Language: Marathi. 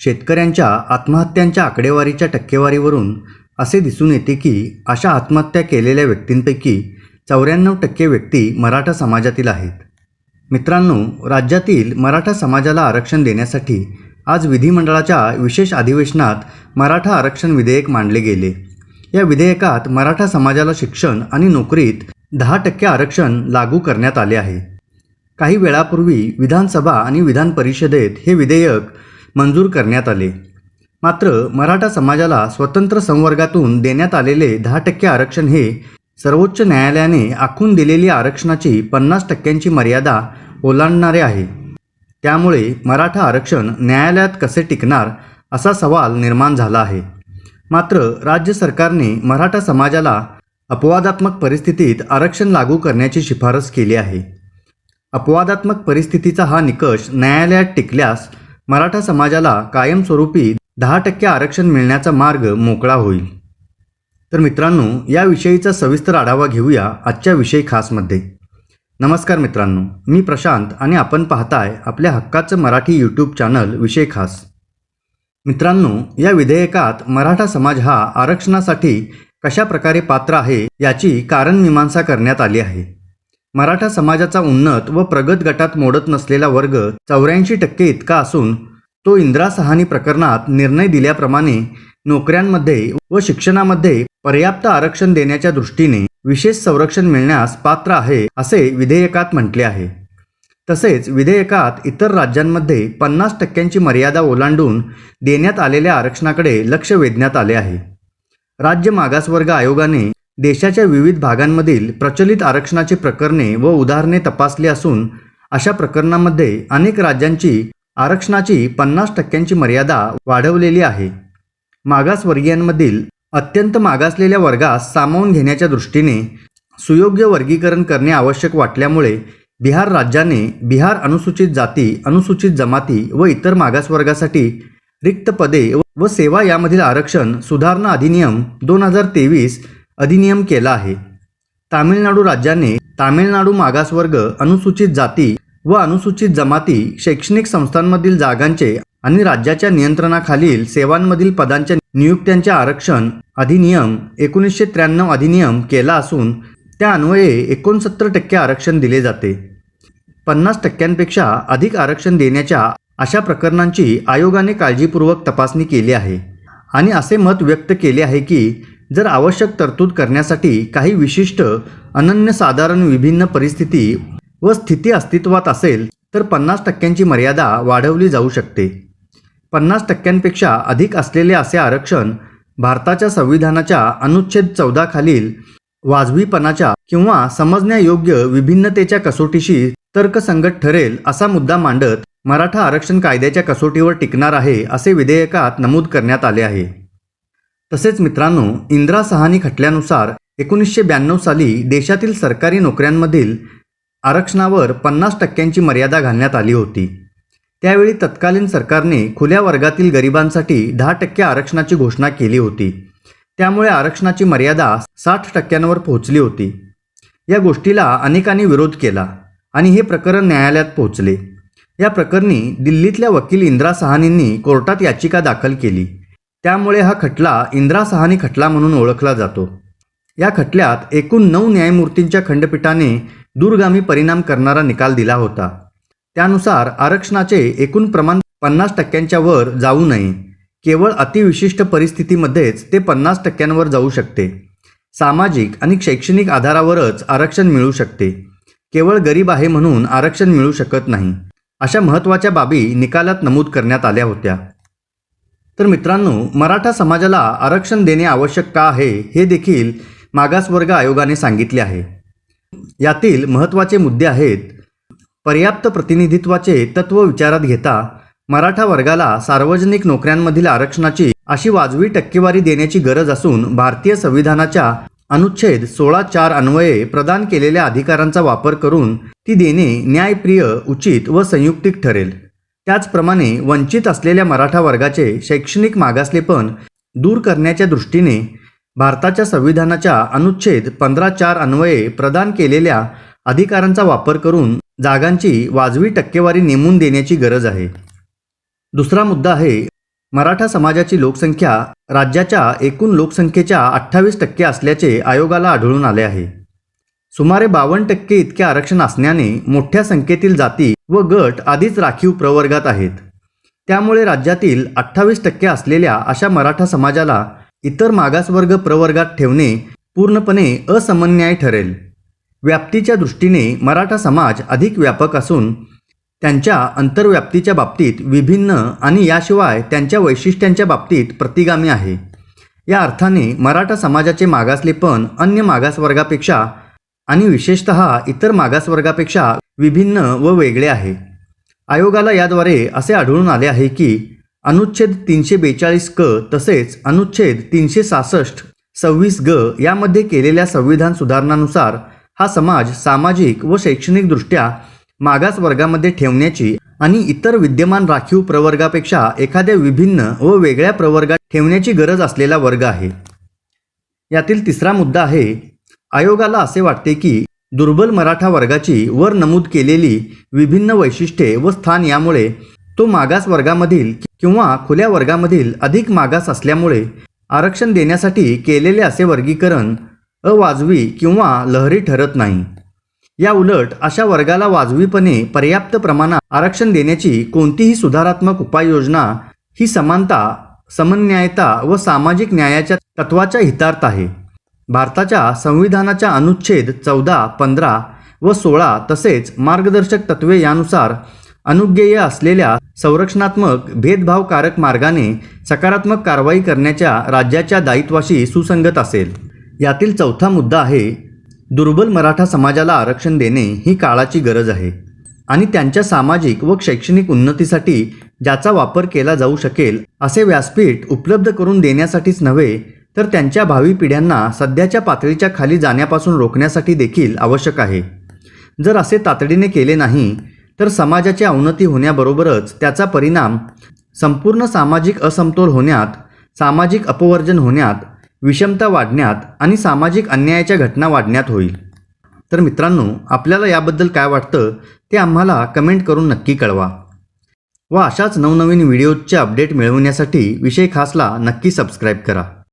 शेतकऱ्यांच्या आत्महत्यांच्या आकडेवारीच्या टक्केवारीवरून असे दिसून येते की अशा आत्महत्या केलेल्या व्यक्तींपैकी चौऱ्याण्णव टक्के व्यक्ती मराठा समाजातील आहेत. मित्रांनो राज्यातील मराठा समाजाला आरक्षण देण्यासाठी आज विधिमंडळाच्या विशेष अधिवेशनात मराठा आरक्षण विधेयक मांडले गेले. या विधेयकात मराठा समाजाला शिक्षण आणि नोकरीत दहा टक्के आरक्षण लागू करण्यात आले आहे. काही वेळापूर्वी विधानसभा आणि विधान परिषदेत हे विधेयक मंजूर करण्यात आले. मात्र मराठा समाजाला स्वतंत्र संवर्गातून देण्यात आलेले दहा टक्के आरक्षण हे सर्वोच्च न्यायालयाने आखून दिलेली आरक्षणाची पन्नास टक्क्यांची मर्यादा ओलांडणारे आहे. त्यामुळे मराठा आरक्षण न्यायालयात कसे टिकणार असा सवाल निर्माण झाला आहे. मात्र राज्य सरकारने मराठा समाजाला अपवादात्मक परिस्थितीत आरक्षण लागू करण्याची शिफारस केली आहे. अपवादात्मक परिस्थितीचा हा निकष न्यायालयात टिकल्यास मराठा समाजाला कायमस्वरूपी दहा टक्के आरक्षण मिळण्याचा मार्ग मोकळा होईल. तर मित्रांनो याविषयीचा सविस्तर आढावा घेऊया आजच्या विषय खासमध्ये. नमस्कार मित्रांनो मी प्रशांत आणि आपण पाहताय आपल्या हक्काचं मराठी यूट्यूब चॅनल विषय खास. मित्रांनो या विधेयकात मराठा समाज हा आरक्षणासाठी कशा प्रकारे पात्र आहे याची कारणमीमांसा करण्यात आली आहे. मराठा समाजाचा उन्नत व प्रगत गटात मोडत नसलेला वर्ग चौऱ्याऐंशी टक्के इतका असून तो इंदिरा सहानी प्रकरणात निर्णय दिल्याप्रमाणे नोकऱ्यांमध्ये व शिक्षणामध्ये पर्याप्त आरक्षण देण्याच्या दृष्टीने विशेष संरक्षण मिळण्यास पात्र आहे असे विधेयकात म्हटले आहे. तसेच विधेयकात इतर राज्यांमध्ये पन्नास टक्क्यांची मर्यादा ओलांडून देण्यात आलेल्या आरक्षणाकडे लक्ष वेधण्यात आले आहे. राज्य मागासवर्ग आयोगाने देशाच्या विविध भागांमधील प्रचलित आरक्षणाची प्रकरणे व उदाहरणे तपासली असून अशा प्रकरणांमध्ये अनेक राज्यांची आरक्षणाची पन्नास टक्क्यांची मर्यादा वाढवलेली आहे. मागासवर्गीयांमधील अत्यंत मागासलेल्या वर्गास सामावून घेण्याच्या दृष्टीने सुयोग्य वर्गीकरण करणे आवश्यक वाटल्यामुळे बिहार राज्याने बिहार अनुसूचित जाती अनुसूचित जमाती व इतर मागासवर्गासाठी रिक्त पदे व सेवा यामधील आरक्षण सुधारणा अधिनियम दोन हजार तेवीस अधिनियम केला आहे. तामिळनाडू राज्याने तामिळनाडू मागासवर्ग अनुसूचित जाती व अनुसूचित जमाती शैक्षणिक संस्थांमधील जागांचे आणि राज्याच्या नियंत्रणाखालील सेवांमधील पदांच्या नियुक्त्यांचे आरक्षण अधिनियम एकोणीसशे त्र्याण्णव अधिनियम केला असून त्या अन्वये एकोणसत्तर टक्के आरक्षण दिले जाते. पन्नास टक्क्यांपेक्षा अधिक आरक्षण देण्याच्या अशा प्रकरणांची आयोगाने काळजीपूर्वक तपासणी केली आहे. आणि असे मत व्यक्त केले आहे की जर आवश्यक तरतूद करण्यासाठी काही विशिष्ट अनन्यसाधारण विभिन्न परिस्थिती व स्थिती अस्तित्वात असेल तर पन्नास टक्क्यांची मर्यादा वाढवली जाऊ शकते. पन्नास टक्क्यांपेक्षा अधिक असलेले असे आरक्षण भारताच्या संविधानाच्या अनुच्छेद चौदा खालील वाजवीपणाच्या किंवा समजण्यायोग्य विभिन्नतेच्या कसोटीशी तर्कसंगत ठरेल असा मुद्दा मांडत मराठा आरक्षण कायद्याच्या कसोटीवर टिकणार आहे असे विधेयकात नमूद करण्यात आले आहे. तसेच मित्रांनो इंदिरा सहानी खटल्यानुसार एकोणीसशे ब्याण्णव साली देशातील सरकारी नोकऱ्यांमधील आरक्षणावर पन्नास टक्क्यांची मर्यादा घालण्यात आली होती. त्यावेळी तत्कालीन सरकारने खुल्या वर्गातील गरिबांसाठी दहा टक्के आरक्षणाची घोषणा केली होती. त्यामुळे आरक्षणाची मर्यादा साठ टक्क्यांवर पोहोचली होती. या गोष्टीला अनेकांनी विरोध केला आणि हे प्रकरण न्यायालयात पोहोचले. या प्रकरणी दिल्लीतल्या वकील इंदिरा सहानींनी कोर्टात याचिका दाखल केली. त्यामुळे हा खटला इंद्रा सहानी खटला म्हणून ओळखला जातो. या खटल्यात एकूण नऊ न्यायमूर्तींच्या खंडपीठाने दूरगामी परिणाम करणारा निकाल दिला होता. त्यानुसार आरक्षणाचे एकूण प्रमाण पन्नास टक्क्यांच्या वर जाऊ नये. केवळ अतिविशिष्ट परिस्थितीमध्येच ते पन्नास टक्क्यांवर जाऊ शकते. सामाजिक आणि शैक्षणिक आधारावरच आरक्षण मिळू शकते. केवळ गरीब आहे म्हणून आरक्षण मिळू शकत नाही. अशा महत्त्वाच्या बाबी निकालात नमूद करण्यात आल्या होत्या. तर मित्रांनो मराठा समाजाला आरक्षण देणे आवश्यक का आहे हे देखील मागासवर्ग आयोगाने सांगितले आहे. यातील महत्त्वाचे मुद्दे आहेत पर्याप्त प्रतिनिधित्वाचे तत्व विचारात घेता मराठा वर्गाला सार्वजनिक नोकऱ्यांमधील आरक्षणाची अशी वाजवी टक्केवारी देण्याची गरज असून भारतीय संविधानाच्या अनुच्छेद सोळा चार अन्वये प्रदान केलेल्या अधिकारांचा वापर करून ती देणे न्यायप्रिय उचित व संयुक्तिक ठरेल. त्याचप्रमाणे वंचित असलेल्या मराठा वर्गाचे शैक्षणिक मागासलेपण दूर करण्याच्या दृष्टीने भारताच्या संविधानाच्या अनुच्छेद पंधरा चार अन्वये प्रदान केलेल्या अधिकारांचा वापर करून जागांची वाजवी टक्केवारी नेमून देण्याची गरज आहे. दुसरा मुद्दा आहे मराठा समाजाची लोकसंख्या राज्याच्या एकूण लोकसंख्येच्या अठ्ठावीस टक्के असल्याचे आयोगाला आढळून आले आहे. सुमारे बावन्न टक्के इतके आरक्षण असण्याने मोठ्या संख्येतील जाती व गट आधीच राखीव प्रवर्गात आहेत. त्यामुळे राज्यातील अठ्ठावीस टक्के असलेल्या अशा मराठा समाजाला इतर मागासवर्ग प्रवर्गात ठेवणे पूर्णपणे असमन्याय ठरेल. व्याप्तीच्या दृष्टीने मराठा समाज अधिक व्यापक असून त्यांच्या अंतर्व्याप्तीच्या बाबतीत विभिन्न आणि याशिवाय त्यांच्या वैशिष्ट्यांच्या बाबतीत प्रतिगामी आहे. या अर्थाने मराठा समाजाचे मागासलेपण अन्य मागासवर्गापेक्षा आणि विशेषत इतर मागासवर्गापेक्षा विभिन्न व वेगळे आहे. आयोगाला याद्वारे असे आढळून आले आहे की अनुच्छेद तीनशे बेचाळीस क तसेच अनुच्छेद तीनशे सहासष्ट सव्वीस ग यामध्ये केलेल्या संविधान सुधारणानुसार हा समाज सामाजिक व शैक्षणिकदृष्ट्या मागास वर्गामध्ये ठेवण्याची आणि इतर विद्यमान राखीव प्रवर्गापेक्षा एखाद्या विभिन्न व वेगळ्या प्रवर्गात ठेवण्याची गरज असलेला वर्ग आहे. यातील तिसरा मुद्दा आहे आयोगाला असे वाटते की दुर्बल मराठा वर्गाची वर नमूद केलेली विभिन्न वैशिष्ट्ये व स्थान यामुळे तो मागास वर्गामधील किंवा खुल्या वर्गामधील अधिक मागास असल्यामुळे आरक्षण देण्यासाठी केलेले असे वर्गीकरण अवाजवी किंवा लहरी ठरत नाही. या उलट अशा वर्गाला वाजवीपणे पर्याप्त प्रमाणात आरक्षण देण्याची कोणतीही सुधारात्मक उपाययोजना ही समानता समन्यायता व सामाजिक न्यायाच्या तत्वाच्या हितार्थ आहे. भारताच्या संविधानाच्या अनुच्छेद चौदा पंधरा व सोळा तसेच मार्गदर्शक तत्वे यानुसार अनुज्ञेय असलेल्या संरक्षणात्मक भेदभावकारक मार्गाने सकारात्मक कारवाई करण्याच्या राज्याच्या दायित्वाशी सुसंगत असेल. यातील चौथा मुद्दा आहे दुर्बल मराठा समाजाला आरक्षण देणे ही काळाची गरज आहे आणि त्यांच्या सामाजिक व शैक्षणिक उन्नतीसाठी ज्याचा वापर केला जाऊ शकेल असे व्यासपीठ उपलब्ध करून देण्यासाठीच नव्हे तर त्यांच्या भावी पिढ्यांना सध्याच्या पातळीच्या खाली जाण्यापासून रोखण्यासाठी देखील आवश्यक आहे. जर असे तातडीने केले नाही तर समाजाची अवनती होण्याबरोबरच त्याचा परिणाम संपूर्ण सामाजिक असमतोल होण्यात सामाजिक अपवर्जन होण्यात विषमता वाढण्यात आणि सामाजिक अन्यायाच्या घटना वाढण्यात होईल. तर मित्रांनो आपल्याला याबद्दल काय वाटतं ते आम्हाला कमेंट करून नक्की कळवा. व अशाच नवनवीन व्हिडिओजचे अपडेट मिळवण्यासाठी विषय खासला नक्की सबस्क्राईब करा.